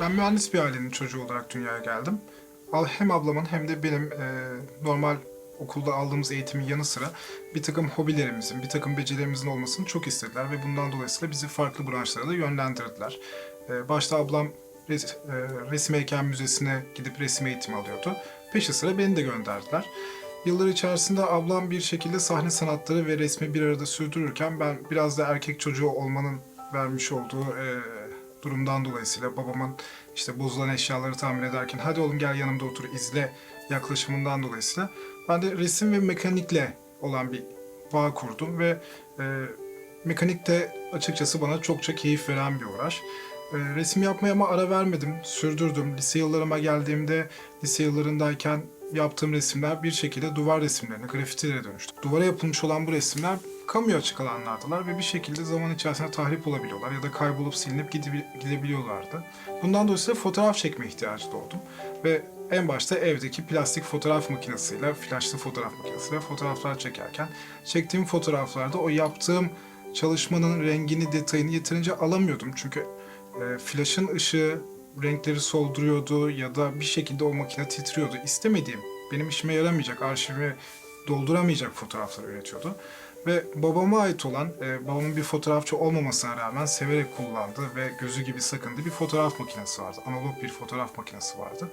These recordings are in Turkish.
Ben mühendis bir ailenin çocuğu olarak dünyaya geldim. Hem ablamın hem de benim e, normal okulda aldığımız eğitimin yanı sıra bir takım hobilerimizin, bir takım becerilerimizin olmasını çok istediler ve bundan dolayısıyla bizi farklı branşlara da yönlendirdiler. E, başta ablam res, e, resim heykel müzesine gidip resim eğitimi alıyordu. Peşi sıra beni de gönderdiler. Yıllar içerisinde ablam bir şekilde sahne sanatları ve resmi bir arada sürdürürken ben biraz da erkek çocuğu olmanın vermiş olduğu e, durumdan dolayısıyla babamın işte bozulan eşyaları tamir ederken hadi oğlum gel yanımda otur izle yaklaşımından dolayısıyla ben de resim ve mekanikle olan bir bağ kurdum ve e, mekanik de açıkçası bana çokça keyif veren bir uğraş. E, resim yapmaya ama ara vermedim, sürdürdüm. Lise yıllarıma geldiğimde, lise yıllarındayken yaptığım resimler bir şekilde duvar resimlerine, grafitilere dönüştü. Duvara yapılmış olan bu resimler kamuya açık alanlardılar ve bir şekilde zaman içerisinde tahrip olabiliyorlar ya da kaybolup silinip gidebil- gidebiliyorlardı. Bundan dolayısıyla fotoğraf çekme ihtiyacı doğdum ve en başta evdeki plastik fotoğraf makinesiyle, flaşlı fotoğraf makinesiyle fotoğraflar çekerken çektiğim fotoğraflarda o yaptığım çalışmanın rengini, detayını yeterince alamıyordum. Çünkü e, flaşın ışığı renkleri solduruyordu ya da bir şekilde o makine titriyordu. İstemediğim, benim işime yaramayacak, arşivimi dolduramayacak fotoğraflar üretiyordu. Ve babama ait olan, e, babamın bir fotoğrafçı olmamasına rağmen severek kullandığı ve gözü gibi sakındığı bir fotoğraf makinesi vardı. Analog bir fotoğraf makinesi vardı.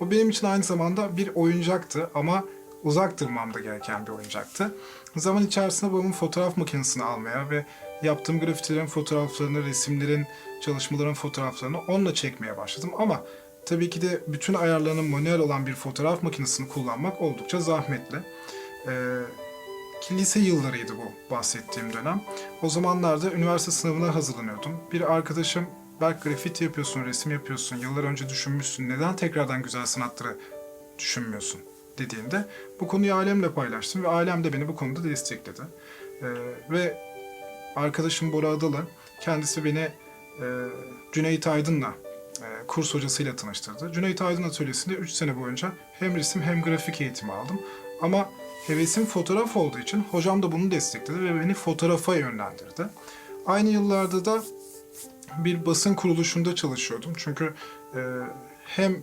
O benim için aynı zamanda bir oyuncaktı ama uzak durmam da gereken bir oyuncaktı. Zaman içerisinde babamın fotoğraf makinesini almaya ve yaptığım grafitilerin fotoğraflarını, resimlerin, çalışmaların fotoğraflarını onunla çekmeye başladım. Ama tabii ki de bütün ayarlarının manuel olan bir fotoğraf makinesini kullanmak oldukça zahmetli. Ee, lise yıllarıydı bu bahsettiğim dönem. O zamanlarda üniversite sınavına hazırlanıyordum. Bir arkadaşım Berk grafiti yapıyorsun, resim yapıyorsun, yıllar önce düşünmüşsün, neden tekrardan güzel sanatları düşünmüyorsun dediğinde bu konuyu ailemle paylaştım ve ailem de beni bu konuda destekledi. Ee, ve arkadaşım Bora Adalı kendisi beni e, Cüneyt Aydın'la e, kurs hocasıyla tanıştırdı. Cüneyt Aydın atölyesinde 3 sene boyunca hem resim hem grafik eğitimi aldım. Ama hevesim fotoğraf olduğu için hocam da bunu destekledi ve beni fotoğrafa yönlendirdi. Aynı yıllarda da bir basın kuruluşunda çalışıyordum. Çünkü e, hem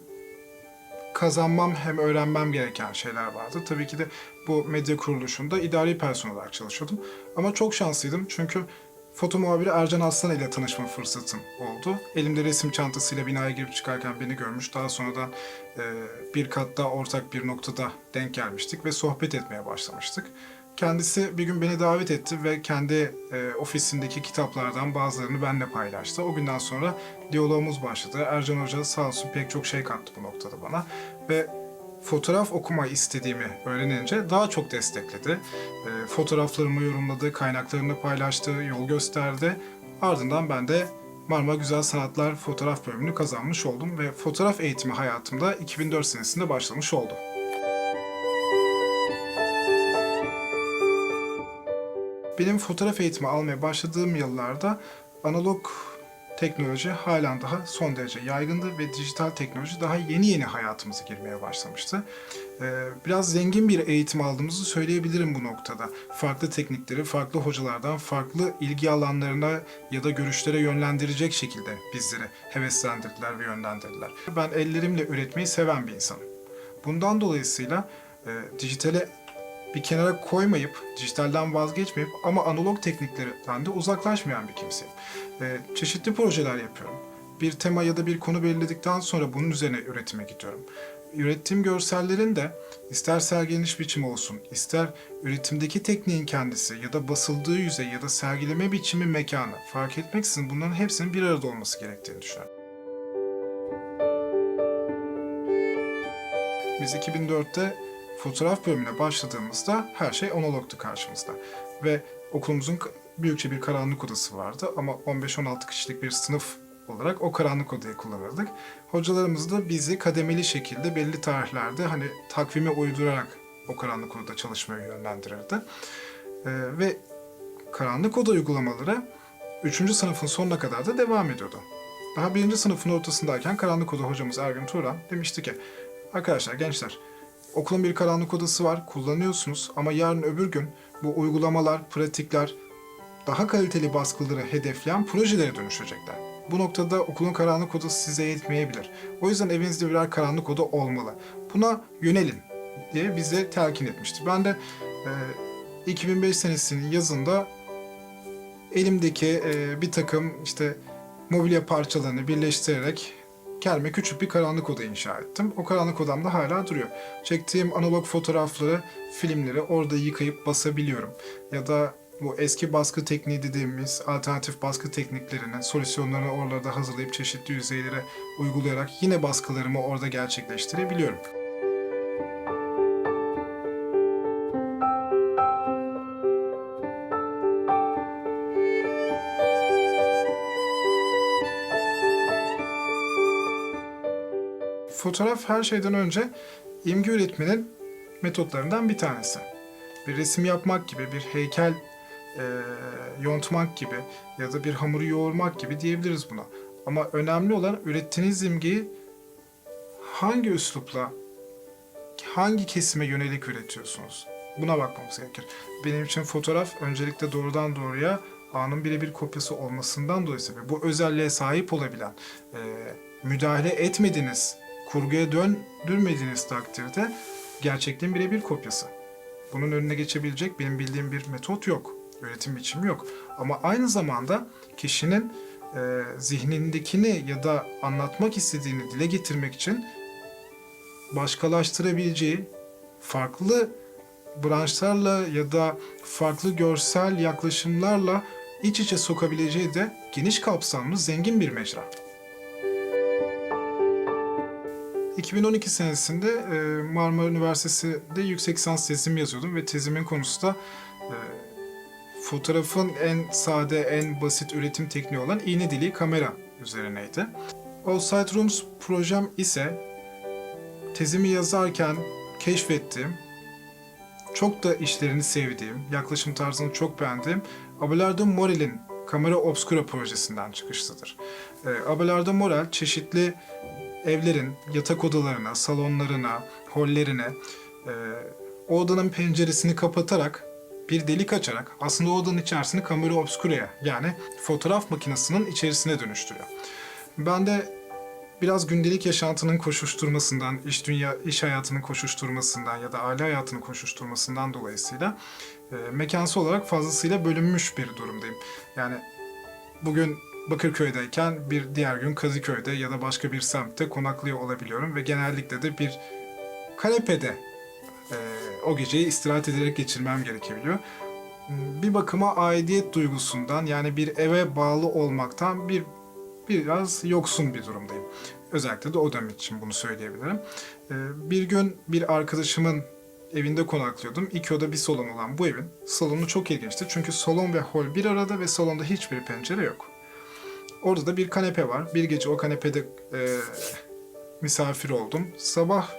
kazanmam hem öğrenmem gereken şeyler vardı. Tabii ki de bu medya kuruluşunda idari personel olarak çalışıyordum. Ama çok şanslıydım çünkü foto muhabiri Ercan Aslan ile tanışma fırsatım oldu. Elimde resim çantasıyla binaya girip çıkarken beni görmüş. Daha sonradan e, bir katta ortak bir noktada denk gelmiştik ve sohbet etmeye başlamıştık. Kendisi bir gün beni davet etti ve kendi e, ofisindeki kitaplardan bazılarını benimle paylaştı. O günden sonra diyalogumuz başladı. Ercan Hoca sağ olsun pek çok şey kattı bu noktada bana. Ve fotoğraf okuma istediğimi öğrenince daha çok destekledi. E, fotoğraflarımı yorumladı, kaynaklarını paylaştı, yol gösterdi. Ardından ben de Marmara Güzel Sanatlar fotoğraf bölümünü kazanmış oldum ve fotoğraf eğitimi hayatımda 2004 senesinde başlamış oldu. Benim fotoğraf eğitimi almaya başladığım yıllarda analog teknoloji halen daha son derece yaygındı ve dijital teknoloji daha yeni yeni hayatımıza girmeye başlamıştı. Ee, Biraz zengin bir eğitim aldığımızı söyleyebilirim bu noktada. Farklı teknikleri, farklı hocalardan, farklı ilgi alanlarına ya da görüşlere yönlendirecek şekilde bizleri heveslendirdiler ve yönlendirdiler. Ben ellerimle üretmeyi seven bir insanım. Bundan dolayısıyla e, dijitale bir kenara koymayıp, dijitalden vazgeçmeyip ama analog tekniklerden de uzaklaşmayan bir kimseyim. Ee, çeşitli projeler yapıyorum. Bir tema ya da bir konu belirledikten sonra bunun üzerine üretime gidiyorum. Ürettiğim görsellerin de ister sergileniş biçimi olsun, ister üretimdeki tekniğin kendisi ya da basıldığı yüzey ya da sergileme biçimi mekanı fark etmeksizin bunların hepsinin bir arada olması gerektiğini düşünüyorum. Biz 2004'te fotoğraf bölümüne başladığımızda her şey analogtu karşımızda. Ve okulumuzun büyükçe bir karanlık odası vardı ama 15-16 kişilik bir sınıf olarak o karanlık odayı kullanırdık. Hocalarımız da bizi kademeli şekilde belli tarihlerde hani takvime uydurarak o karanlık odada çalışmaya yönlendirirdi. Ee, ve karanlık oda uygulamaları 3. sınıfın sonuna kadar da devam ediyordu. Daha birinci sınıfın ortasındayken karanlık oda hocamız Ergün Turan demişti ki Arkadaşlar gençler okulun bir karanlık odası var kullanıyorsunuz ama yarın öbür gün bu uygulamalar, pratikler daha kaliteli baskıları hedefleyen projelere dönüşecekler. Bu noktada okulun karanlık odası size yetmeyebilir. O yüzden evinizde birer karanlık oda olmalı. Buna yönelin diye bize telkin etmişti. Ben de e, 2005 senesinin yazında elimdeki e, bir takım işte mobilya parçalarını birleştirerek kendime küçük bir karanlık oda inşa ettim. O karanlık odamda hala duruyor. Çektiğim analog fotoğrafları, filmleri orada yıkayıp basabiliyorum. Ya da bu eski baskı tekniği dediğimiz alternatif baskı tekniklerini, solüsyonlarını oralarda hazırlayıp çeşitli yüzeylere uygulayarak yine baskılarımı orada gerçekleştirebiliyorum. Fotoğraf her şeyden önce imge üretmenin metotlarından bir tanesi. Bir resim yapmak gibi, bir heykel e, yontmak gibi ya da bir hamuru yoğurmak gibi diyebiliriz buna. Ama önemli olan ürettiğiniz imgeyi hangi üslupla, hangi kesime yönelik üretiyorsunuz? Buna bakmamız gerekir. Benim için fotoğraf öncelikle doğrudan doğruya anın birebir kopyası olmasından dolayı. Bu özelliğe sahip olabilen, e, müdahale etmediğiniz, kurguya döndürmediğiniz takdirde gerçekliğin birebir kopyası. Bunun önüne geçebilecek benim bildiğim bir metot yok. Üretim biçimi yok. Ama aynı zamanda kişinin e, zihnindekini ya da anlatmak istediğini dile getirmek için başkalaştırabileceği farklı branşlarla ya da farklı görsel yaklaşımlarla iç içe sokabileceği de geniş kapsamlı zengin bir mecra. 2012 senesinde e, Marmara Üniversitesi'de yüksek lisans tezimi yazıyordum ve tezimin konusu da e, fotoğrafın en sade, en basit üretim tekniği olan iğne deliği kamera üzerineydi. Offside Rooms projem ise tezimi yazarken keşfettiğim, çok da işlerini sevdiğim, yaklaşım tarzını çok beğendiğim Abelardo Morel'in Kamera Obscura projesinden çıkışlıdır. E, Abelardo Morel çeşitli evlerin yatak odalarına, salonlarına, hollerine e, o odanın penceresini kapatarak bir delik açarak aslında o odanın içerisini kamera obscura'ya yani fotoğraf makinesinin içerisine dönüştürüyor. Ben de biraz gündelik yaşantının koşuşturmasından, iş dünya iş hayatının koşuşturmasından ya da aile hayatının koşuşturmasından dolayısıyla e, mekansal olarak fazlasıyla bölünmüş bir durumdayım. Yani bugün Bakırköy'deyken bir diğer gün Kadıköy'de ya da başka bir semtte konaklıyor olabiliyorum ve genellikle de bir kanepede e, o geceyi istirahat ederek geçirmem gerekebiliyor. Bir bakıma aidiyet duygusundan yani bir eve bağlı olmaktan bir biraz yoksun bir durumdayım. Özellikle de odam için bunu söyleyebilirim. E, bir gün bir arkadaşımın evinde konaklıyordum. İki oda bir salon olan bu evin salonu çok ilginçti. Çünkü salon ve hol bir arada ve salonda hiçbir pencere yok. Orada da bir kanepe var. Bir gece o kanepede e, misafir oldum. Sabah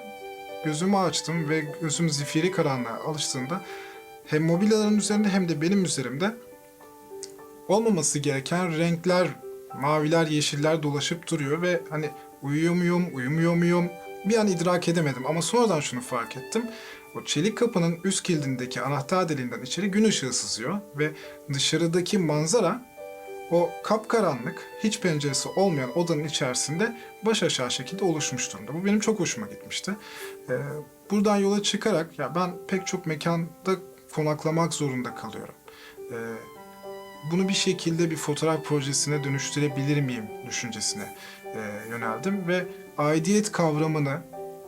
gözümü açtım ve gözüm zifiri karanlığa alıştığında hem mobilyaların üzerinde hem de benim üzerimde olmaması gereken renkler, maviler, yeşiller dolaşıp duruyor ve hani uyuyor muyum, uyumuyor muyum bir an idrak edemedim ama sonradan şunu fark ettim. O çelik kapının üst kilidindeki anahtar deliğinden içeri gün ışığı sızıyor ve dışarıdaki manzara o kapkaranlık, hiç penceresi olmayan odanın içerisinde baş aşağı şekilde oluşmuş durumda. Bu benim çok hoşuma gitmişti. Ee, buradan yola çıkarak ya ben pek çok mekanda konaklamak zorunda kalıyorum. Ee, bunu bir şekilde bir fotoğraf projesine dönüştürebilir miyim düşüncesine e, yöneldim ve aidiyet kavramını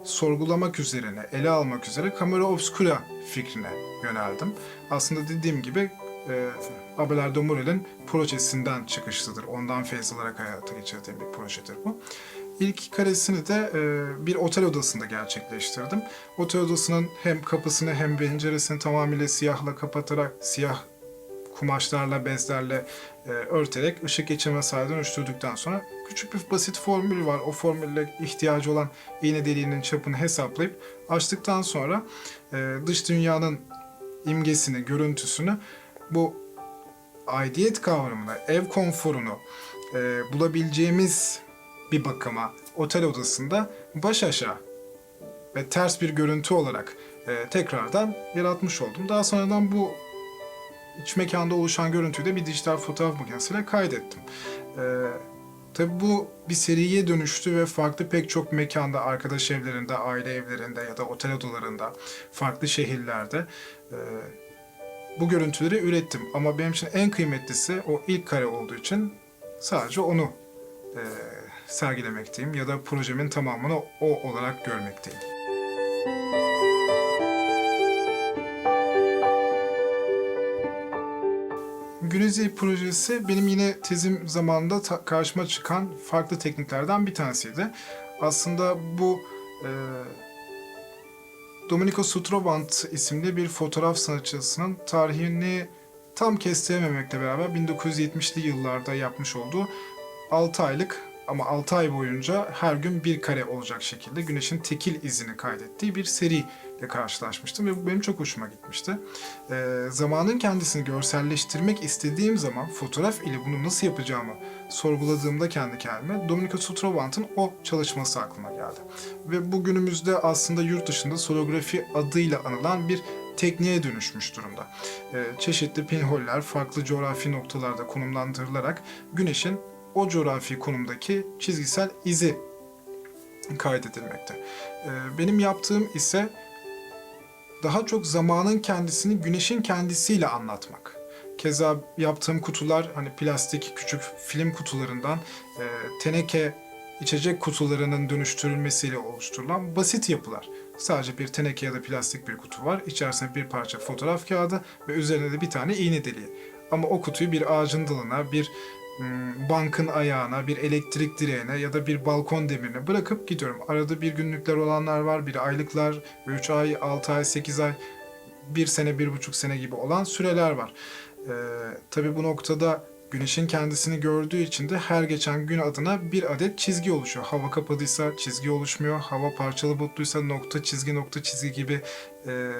sorgulamak üzerine, ele almak üzere kamera obscura fikrine yöneldim. Aslında dediğim gibi e, Abelardo Morel'in projesinden çıkışlıdır. Ondan feyz alarak hayata geçirdiğim bir projedir bu. İlk karesini de e, bir otel odasında gerçekleştirdim. Otel odasının hem kapısını hem penceresini tamamıyla siyahla kapatarak, siyah kumaşlarla, bezlerle e, örterek ışık geçirme sahaya dönüştürdükten sonra küçük bir basit formül var. O formülle ihtiyacı olan iğne deliğinin çapını hesaplayıp açtıktan sonra e, dış dünyanın imgesini, görüntüsünü bu aidiyet kavramını, ev konforunu e, bulabileceğimiz bir bakıma otel odasında baş aşağı ve ters bir görüntü olarak e, tekrardan yaratmış oldum. Daha sonradan bu iç mekanda oluşan görüntüyü de bir dijital fotoğraf makinesiyle kaydettim. E, Tabii bu bir seriye dönüştü ve farklı pek çok mekanda, arkadaş evlerinde, aile evlerinde ya da otel odalarında, farklı şehirlerde e, bu görüntüleri ürettim. Ama benim için en kıymetlisi o ilk kare olduğu için sadece onu e, sergilemekteyim ya da projemin tamamını o olarak görmekteyim. Günezey projesi benim yine tezim zamanında ta- karşıma çıkan farklı tekniklerden bir tanesiydi. Aslında bu e, Domenico Sutrovant isimli bir fotoğraf sanatçısının tarihini tam kestirememekle beraber 1970'li yıllarda yapmış olduğu 6 aylık ama 6 ay boyunca her gün bir kare olacak şekilde güneşin tekil izini kaydettiği bir seriyle karşılaşmıştım ve bu benim çok hoşuma gitmişti. Ee, zamanın kendisini görselleştirmek istediğim zaman fotoğraf ile bunu nasıl yapacağımı sorguladığımda kendi kendime Domenico Sutrovant'ın o çalışması aklıma geldi. Ve bugünümüzde aslında yurt dışında solografi adıyla anılan bir tekniğe dönüşmüş durumda. Ee, çeşitli pinholler farklı coğrafi noktalarda konumlandırılarak güneşin o coğrafi konumdaki çizgisel izi kaydedilmekte. Ee, benim yaptığım ise daha çok zamanın kendisini güneşin kendisiyle anlatmak. Keza yaptığım kutular hani plastik küçük film kutularından e, teneke içecek kutularının dönüştürülmesiyle oluşturulan basit yapılar. Sadece bir teneke ya da plastik bir kutu var. İçerisinde bir parça fotoğraf kağıdı ve üzerine de bir tane iğne deliği. Ama o kutuyu bir ağacın dalına, bir bankın ayağına, bir elektrik direğine ya da bir balkon demirine bırakıp gidiyorum. Arada bir günlükler olanlar var, bir aylıklar, 3 ay, 6 ay, 8 ay, 1 sene, bir buçuk sene gibi olan süreler var. Ee, tabii bu noktada güneşin kendisini gördüğü için de her geçen gün adına bir adet çizgi oluşuyor. Hava kapalıysa çizgi oluşmuyor, hava parçalı bulutluysa nokta çizgi nokta çizgi gibi e,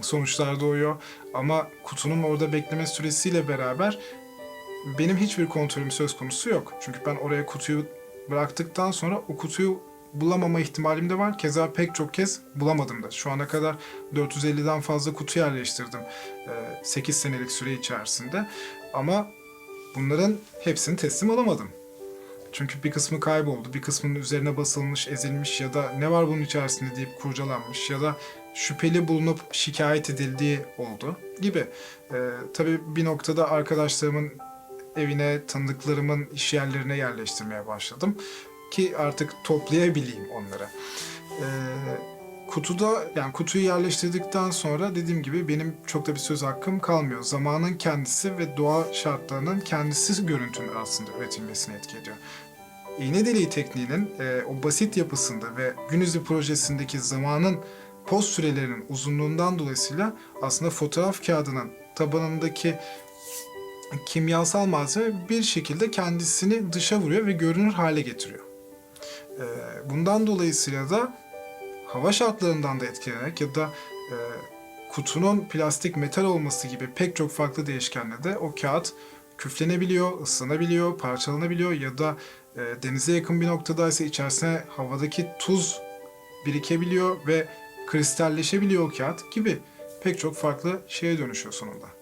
sonuçlar doğuyor. Ama kutunun orada bekleme süresiyle beraber benim hiçbir kontrolüm söz konusu yok. Çünkü ben oraya kutuyu bıraktıktan sonra o kutuyu bulamama ihtimalim de var. Keza pek çok kez bulamadım da. Şu ana kadar 450'den fazla kutu yerleştirdim 8 senelik süre içerisinde. Ama bunların hepsini teslim alamadım. Çünkü bir kısmı kayboldu, bir kısmının üzerine basılmış, ezilmiş ya da ne var bunun içerisinde deyip kurcalanmış ya da şüpheli bulunup şikayet edildiği oldu gibi. Ee, tabii bir noktada arkadaşlarımın evine, tanıdıklarımın iş yerlerine yerleştirmeye başladım ki artık toplayabileyim onları. Ee, kutuda yani kutuyu yerleştirdikten sonra dediğim gibi benim çok da bir söz hakkım kalmıyor. Zamanın kendisi ve doğa şartlarının kendisi görüntünün aslında üretilmesine etki ediyor. İğne deliği tekniğinin e, o basit yapısında ve gün yüzü projesindeki zamanın post sürelerinin uzunluğundan dolayısıyla aslında fotoğraf kağıdının tabanındaki kimyasal malzeme bir şekilde kendisini dışa vuruyor ve görünür hale getiriyor. Ee, Bundan dolayısıyla da hava şartlarından da etkilenerek ya da e, kutunun plastik metal olması gibi pek çok farklı değişkenle de o kağıt küflenebiliyor, ıslanabiliyor, parçalanabiliyor ya da e, denize yakın bir noktadaysa içerisine havadaki tuz birikebiliyor ve kristalleşebiliyor o kağıt gibi pek çok farklı şeye dönüşüyor sonunda.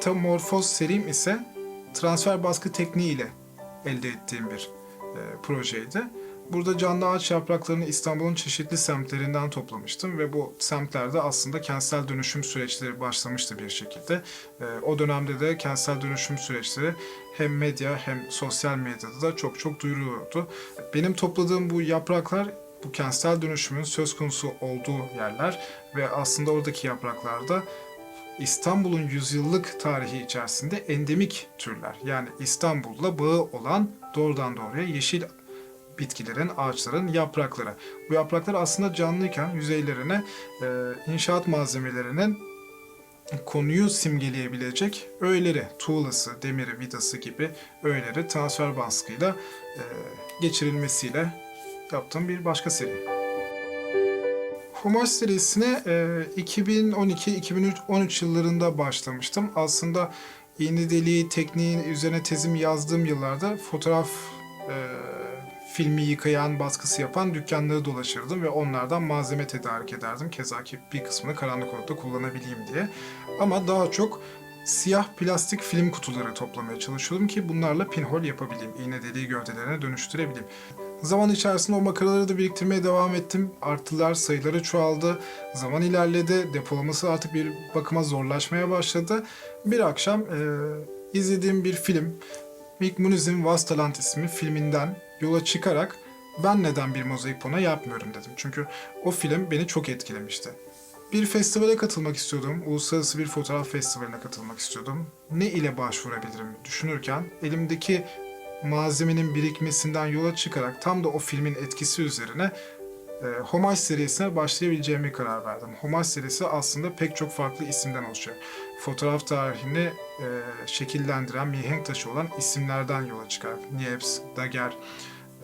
Metamorfoz serim ise transfer baskı tekniği ile elde ettiğim bir e, projeydi. Burada canlı ağaç yapraklarını İstanbul'un çeşitli semtlerinden toplamıştım ve bu semtlerde aslında kentsel dönüşüm süreçleri başlamıştı bir şekilde. E, o dönemde de kentsel dönüşüm süreçleri hem medya hem sosyal medyada da çok çok duyuruluyordu. Benim topladığım bu yapraklar bu kentsel dönüşümün söz konusu olduğu yerler ve aslında oradaki yapraklarda İstanbul'un yüzyıllık tarihi içerisinde endemik türler. Yani İstanbul'la bağı olan doğrudan doğruya yeşil bitkilerin, ağaçların yaprakları. Bu yapraklar aslında canlıyken yüzeylerine e, inşaat malzemelerinin konuyu simgeleyebilecek öğeleri, tuğlası, demiri, vidası gibi öğeleri transfer baskıyla e, geçirilmesiyle yaptığım bir başka seri. Kumaş serisine e, 2012-2013 yıllarında başlamıştım. Aslında iğne deliği tekniğin üzerine tezimi yazdığım yıllarda fotoğraf e, filmi yıkayan, baskısı yapan dükkanları dolaşırdım ve onlardan malzeme tedarik ederdim. Keza ki bir kısmını karanlık odada kullanabileyim diye. Ama daha çok siyah plastik film kutuları toplamaya çalışıyordum ki bunlarla pinhole yapabileyim. İğne deliği gövdelerine dönüştürebileyim. Zaman içerisinde o makaraları da biriktirmeye devam ettim. Artılar, sayıları çoğaldı. Zaman ilerledi. Depolaması artık bir bakıma zorlaşmaya başladı. Bir akşam e, izlediğim bir film, Mick Muniz'in Vastaland isimli filminden yola çıkarak ben neden bir mozaik pano yapmıyorum dedim. Çünkü o film beni çok etkilemişti. Bir festivale katılmak istiyordum. Uluslararası bir fotoğraf festivaline katılmak istiyordum. Ne ile başvurabilirim düşünürken elimdeki malzemenin birikmesinden yola çıkarak tam da o filmin etkisi üzerine e, Homaj serisine başlayabileceğime karar verdim. Homaj serisi aslında pek çok farklı isimden oluşuyor. Fotoğraf tarihini e, şekillendiren, mihenk taşı olan isimlerden yola çıkar. Niepce, Daguerre,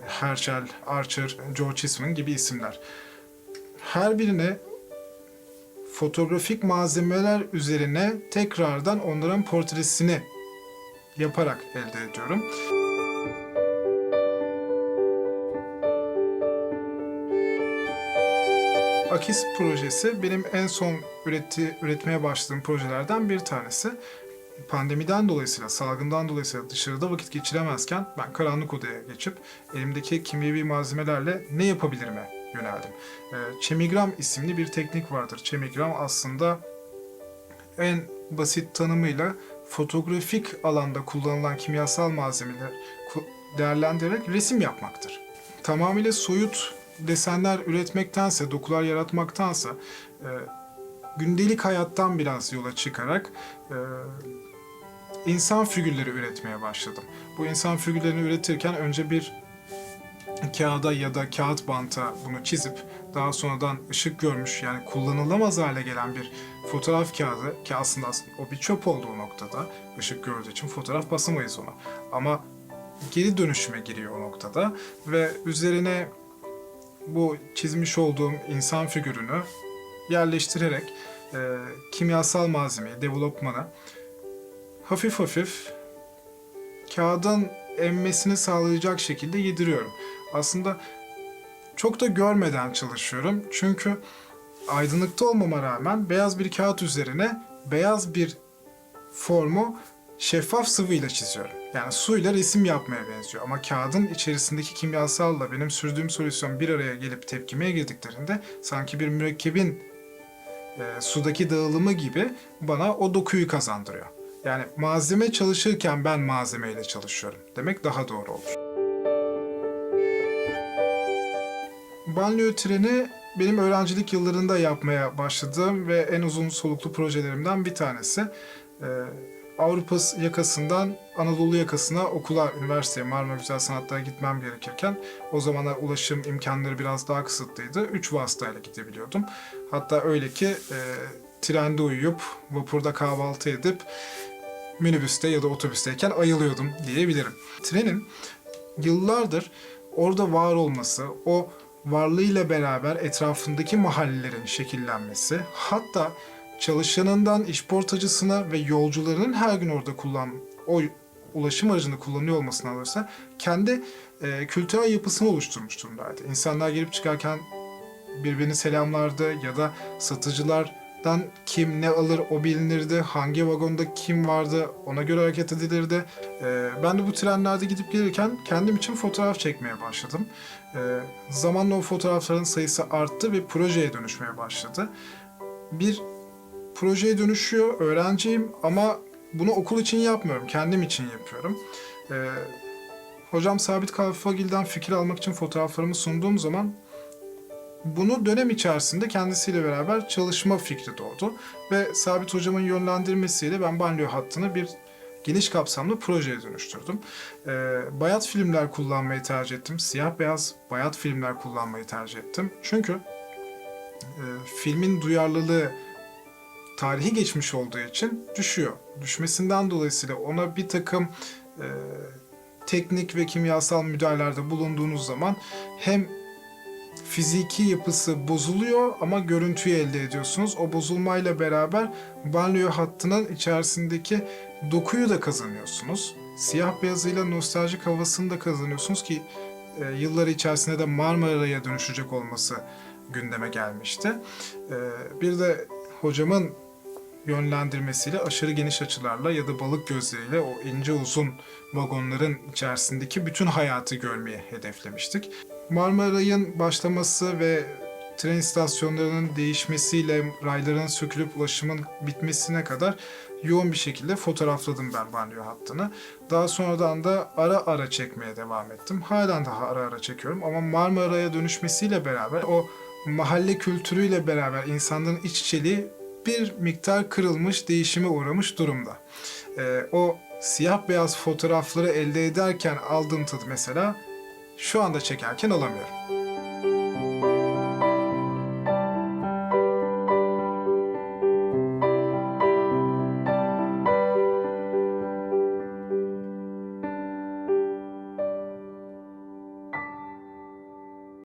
Herschel, Archer, George Eastman gibi isimler. Her birine fotoğrafik malzemeler üzerine tekrardan onların portresini yaparak elde ediyorum. Akis projesi benim en son üretti, üretmeye başladığım projelerden bir tanesi. Pandemiden dolayısıyla, salgından dolayısıyla dışarıda vakit geçiremezken ben karanlık odaya geçip elimdeki kimyevi malzemelerle ne yapabilirime yöneldim. Ee, Çemigram isimli bir teknik vardır. Çemigram aslında en basit tanımıyla fotoğrafik alanda kullanılan kimyasal malzemeler değerlendirerek resim yapmaktır. Tamamıyla soyut desenler üretmektense, dokular yaratmaktansa e, gündelik hayattan biraz yola çıkarak e, insan figürleri üretmeye başladım. Bu insan figürlerini üretirken önce bir kağıda ya da kağıt banta bunu çizip daha sonradan ışık görmüş yani kullanılamaz hale gelen bir fotoğraf kağıdı ki aslında, o bir çöp olduğu noktada ışık gördüğü için fotoğraf basamayız ona. Ama geri dönüşüme giriyor o noktada ve üzerine bu çizmiş olduğum insan figürünü yerleştirerek e, kimyasal malzemeyi, developmanı hafif hafif kağıdın emmesini sağlayacak şekilde yediriyorum. Aslında çok da görmeden çalışıyorum. Çünkü aydınlıkta olmama rağmen beyaz bir kağıt üzerine beyaz bir formu şeffaf sıvıyla çiziyorum. Yani suyla resim yapmaya benziyor. Ama kağıdın içerisindeki kimyasalla benim sürdüğüm solüsyon bir araya gelip tepkimeye girdiklerinde sanki bir mürekkebin e, sudaki dağılımı gibi bana o dokuyu kazandırıyor. Yani malzeme çalışırken ben malzemeyle çalışıyorum demek daha doğru olur. Banliyö treni benim öğrencilik yıllarında yapmaya başladığım ve en uzun soluklu projelerimden bir tanesi. Ee, Avrupa yakasından Anadolu yakasına okula, üniversiteye, Marmara Güzel Sanatlar'a gitmem gerekirken o zamanlar ulaşım imkanları biraz daha kısıtlıydı. Üç vasıtayla gidebiliyordum. Hatta öyle ki e, trende uyuyup, vapurda kahvaltı edip, minibüste ya da otobüsteyken ayılıyordum diyebilirim. Trenin yıllardır orada var olması, o varlığıyla beraber etrafındaki mahallelerin şekillenmesi, hatta çalışanından işportacısına ve yolcularının her gün orada kullan o ulaşım aracını kullanıyor olmasına alırsa kendi e, kültürel yapısını oluşturmuş durumdaydı. İnsanlar gelip çıkarken birbirini selamlardı ya da satıcılardan kim ne alır o bilinirdi. Hangi vagonda kim vardı ona göre hareket edilirdi. E, ben de bu trenlerde gidip gelirken kendim için fotoğraf çekmeye başladım. E, zamanla o fotoğrafların sayısı arttı ve projeye dönüşmeye başladı. Bir projeye dönüşüyor, öğrenciyim ama bunu okul için yapmıyorum, kendim için yapıyorum. Ee, hocam Sabit Kalfagil'den fikir almak için fotoğraflarımı sunduğum zaman bunu dönem içerisinde kendisiyle beraber çalışma fikri doğdu. Ve Sabit hocamın yönlendirmesiyle ben banliyö hattını bir geniş kapsamlı projeye dönüştürdüm. Ee, bayat filmler kullanmayı tercih ettim. Siyah beyaz bayat filmler kullanmayı tercih ettim. Çünkü e, filmin duyarlılığı tarihi geçmiş olduğu için düşüyor. Düşmesinden dolayısıyla ona bir takım e, teknik ve kimyasal müdahalelerde bulunduğunuz zaman hem fiziki yapısı bozuluyor ama görüntüyü elde ediyorsunuz. O bozulmayla beraber banliyö hattının içerisindeki dokuyu da kazanıyorsunuz. Siyah beyazıyla nostaljik havasını da kazanıyorsunuz ki e, yılları içerisinde de Marmara'ya dönüşecek olması gündeme gelmişti. E, bir de hocamın yönlendirmesiyle aşırı geniş açılarla ya da balık gözleriyle o ince uzun vagonların içerisindeki bütün hayatı görmeyi hedeflemiştik. Marmaray'ın başlaması ve tren istasyonlarının değişmesiyle rayların sökülüp ulaşımın bitmesine kadar yoğun bir şekilde fotoğrafladım ben banyo hattını. Daha sonradan da ara ara çekmeye devam ettim. Halen daha ara ara çekiyorum ama Marmara'ya dönüşmesiyle beraber o mahalle kültürüyle beraber insanların iç içeliği bir miktar kırılmış, değişime uğramış durumda. Ee, o siyah beyaz fotoğrafları elde ederken aldığım tadı mesela şu anda çekerken alamıyorum.